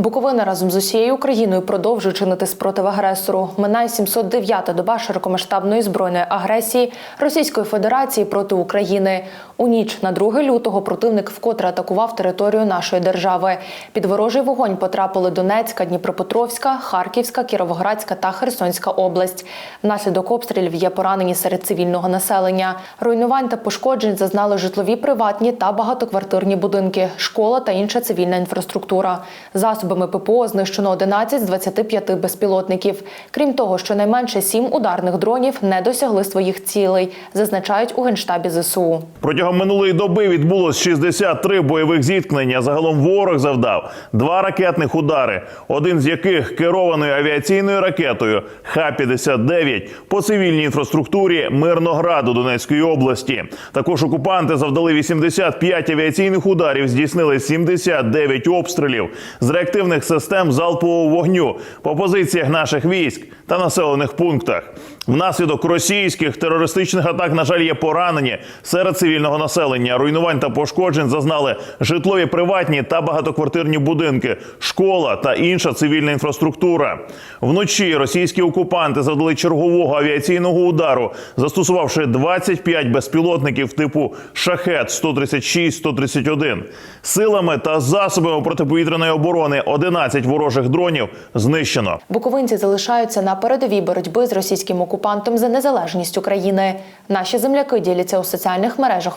Буковина разом з усією Україною продовжує чинити спротив агресору. Минає 709-та доба широкомасштабної збройної агресії Російської Федерації проти України. У ніч на 2 лютого противник вкотре атакував територію нашої держави. Під ворожий вогонь потрапили Донецька, Дніпропетровська, Харківська, Кіровоградська та Херсонська область. Внаслідок обстрілів є поранені серед цивільного населення. Руйнувань та пошкоджень зазнали житлові, приватні та багатоквартирні будинки, школа та інша цивільна інфраструктура. Засобами ППО знищено 11 з 25 безпілотників. Крім того, щонайменше 7 ударних дронів не досягли своїх цілей, зазначають у генштабі ЗСУ. Протягом минулої доби відбулось 63 бойових зіткнення. Загалом ворог завдав два ракетних удари, один з яких керованою авіаційною ракетою Х-59 по цивільній інфраструктурі Мирнограду Донецької області. Також окупанти завдали 85 авіаційних ударів, здійснили 79 обстрілів з реактивних систем залпового вогню по позиціях наших військ та населених пунктах. Внаслідок російських терористичних атак, на жаль, є поранені серед цивільного населення. Руйнувань та пошкоджень зазнали житлові приватні та багатоквартирні будинки, школа та інша цивільна інфраструктура. Вночі російські окупанти завдали чергового авіаційного удару, застосувавши 25 безпілотників типу Шахет 136-131. Силами та засобами протиповітряної оборони 11 ворожих дронів знищено. Буковинці залишаються на передовій боротьби з російським окупантом за незалежність України. Наші земляки діляться у соціальних мережах